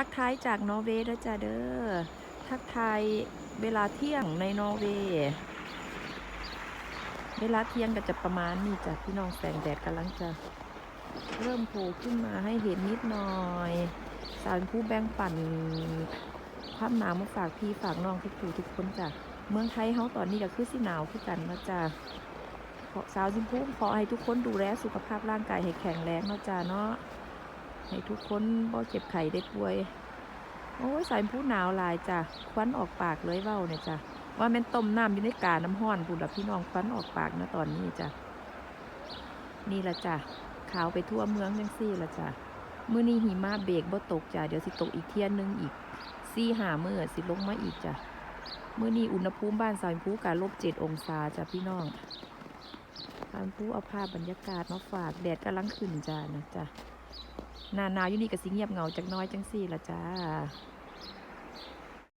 ทักทายจากนอร์เวย์ด้วยจ้าเด้อ ทักทายเวลาเที่ยงในนอร์เวย์ เวลาเที่ยงก็จะประมาณนี้จ้ะพี่น้องแสงแดดกำลังจะเริ่มโผล่ขึ้นมาให้เห็นนิดหน่อย สารผู้แบ่งปั่นความหนาวมาฝากพี่ฝากน้องทุกผู้ทุกคนจ้ะ เมืองไทยเฮาตอนนี้ก็คือสิหนาวคือกันนะจ้ะขอสาวชิมพูขอให้ทุกคนดูแลสุขภาพร่างกายให้แข็งแรงนะจ้ะเนาะ ให้ทุกคนบ่เจ็บไข้ได้ป่วย โอ้ยสายผู้หนาวลายจ้ะควันออกปากเลยเว้าเนี่ยจ้ะว่าแม่นต้มน้ำอยู่ในกาน้ำห้อนพูดละพี่น้องควันออกปากนะตอนนี้จ้ะนี่ละจ้ะขาวไปทั่วเมืองจังซี่ละจ้ะมื้อนี้หิมะเบรกบ่ตกจ้ะเดี๋ยวสิตกอีกเที่ยนนึงอีกสี่หาเมื้อสิลงมาอีกจ้ะมื้อนี้อุณหภูมิบ้านสายพูกะลบเจ็ดองศาจ้ะพี่น้องสายพูเอาภาพบรรยากาศมาฝากแดดกำลังขึ้นจ้ะนะจ้ะ หนาหนาวอยู่นี่ก็สิเงียบเหงาจักน้อยจังสี่ละจ้า